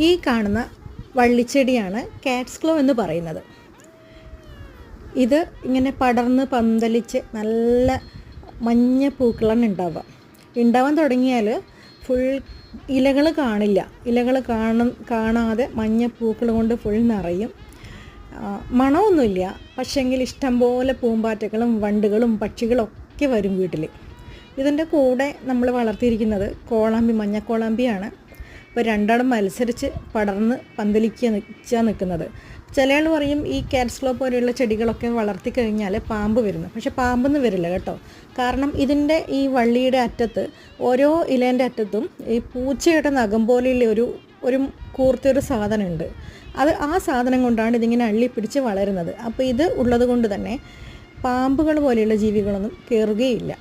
ഈ കാണുന്ന വള്ളിച്ചെടിയാണ് കാറ്റ്സ് ക്ലോ എന്ന് പറയുന്നത്. ഇത് ഇങ്ങനെ പടർന്ന് പന്തലിച്ച് നല്ല മഞ്ഞ പൂക്കളാണ് ഉണ്ടാവുക. ഉണ്ടാവാൻ തുടങ്ങിയാൽ ഫുൾ ഇലകൾ കാണില്ല. ഇലകൾ കാണ കാണാതെ മഞ്ഞ പൂക്കൾ കൊണ്ട് ഫുൾ നിറയും. മണമൊന്നുമില്ല. പക്ഷെങ്കിൽ ഇഷ്ടംപോലെ പൂമ്പാറ്റകളും വണ്ടുകളും പക്ഷികളും ഒക്കെ വരും വീട്ടിൽ. ഇതിന്റെ കൂടെ നമ്മൾ വളർത്തിയിരിക്കുന്നത് കോളാമ്പി മഞ്ഞക്കോളാമ്പിയാണ്. അപ്പോൾ രണ്ടാളും മത്സരിച്ച് പടർന്ന് പന്തലിക്കുക നിൽച്ചാൽ നിൽക്കുന്നത് ചില ആൾ പറയും ഈ കാറ്റ്സ്ലോ പോലെയുള്ള ചെടികളൊക്കെ വളർത്തി കഴിഞ്ഞാൽ പാമ്പ് വരുന്നു. പക്ഷെ പാമ്പൊന്നും വരില്ല കേട്ടോ. കാരണം ഇതിന്റെ ഈ വള്ളിയുടെ അറ്റത്ത് ഓരോ ഇലേന്റെ അറ്റത്തും ഈ പൂച്ചയുടെ നഖം പോലെയുള്ള ഒരു ഒരു കൂർത്തിയൊരു സാധനമുണ്ട്. അത് ആ സാധനം കൊണ്ടാണ് ഇതിങ്ങനെ അള്ളി പിടിച്ച് വളരുന്നത്. അപ്പോൾ ഇത് ഉള്ളത് കൊണ്ട് തന്നെ പാമ്പുകൾ പോലെയുള്ള ജീവികളൊന്നും കയറുകയില്ല